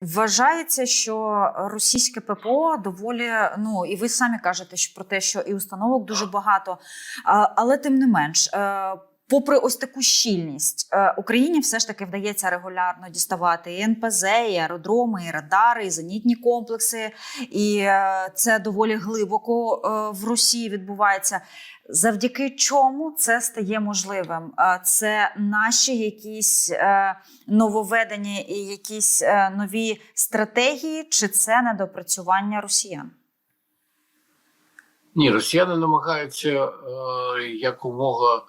Вважається, що російське ППО доволі ну і ви самі кажете що про те, що і установок дуже багато, але тим не менш. Попри ось таку щільність, е, Україні все ж таки вдається регулярно діставати і НПЗ, і аеродроми, і радари, і зенітні комплекси, і е, це доволі глибоко е, в Росії відбувається. Завдяки чому це стає можливим? Це наші якісь нововведення і якісь нові стратегії, чи це недопрацювання росіян? Ні, росіяни намагаються е, якомога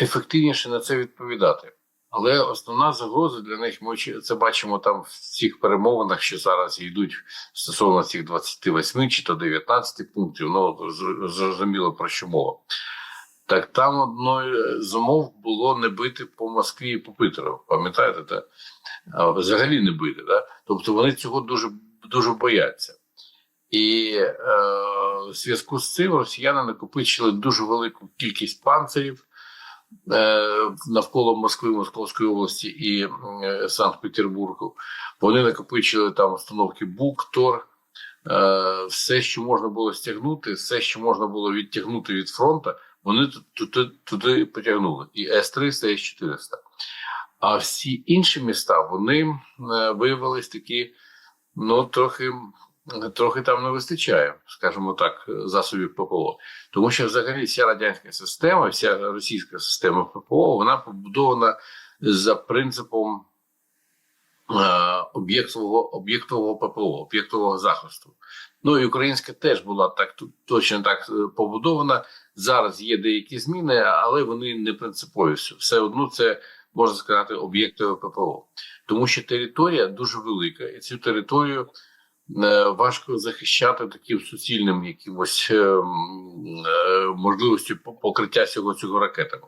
ефективніше на це відповідати. Але основна загроза для них, ми це бачимо там в цих перемовинах, що зараз йдуть стосовно цих 28 чи то 19 пунктів. Ну зрозуміло про що мова. Так там одною з умов було не бити по Москві і по Питеру. Пам'ятаєте, те? Взагалі не бити. Да? Тобто вони цього дуже, дуже бояться. І е, в зв'язку з цим росіяни накопичили дуже велику кількість панцирів навколо Москви, Московської області і е, Санкт-Петербургу. Вони накопичили там установки БУК, ТОР, е, все, що можна було стягнути, все, що можна було відтягнути від фронту, вони туди, туди потягнули. І С-300, і С-400. А всі інші міста вони е, виявились такі, ну, трохи трохи там не вистачає, скажімо так, засобів ППО. Тому що взагалі вся радянська система, вся російська система ППО, вона побудована за принципом е, об'єктового об'єктового ППО, об'єктового захисту. Ну і українська теж була так точно так е, побудована. Зараз є деякі зміни, але вони не принципові. Все одно це можна сказати об'єктове ППО, тому що територія дуже велика, і цю територію важко захищати таким суцільним якимось можливості е, можливістю по- покриття цього цього ракетами.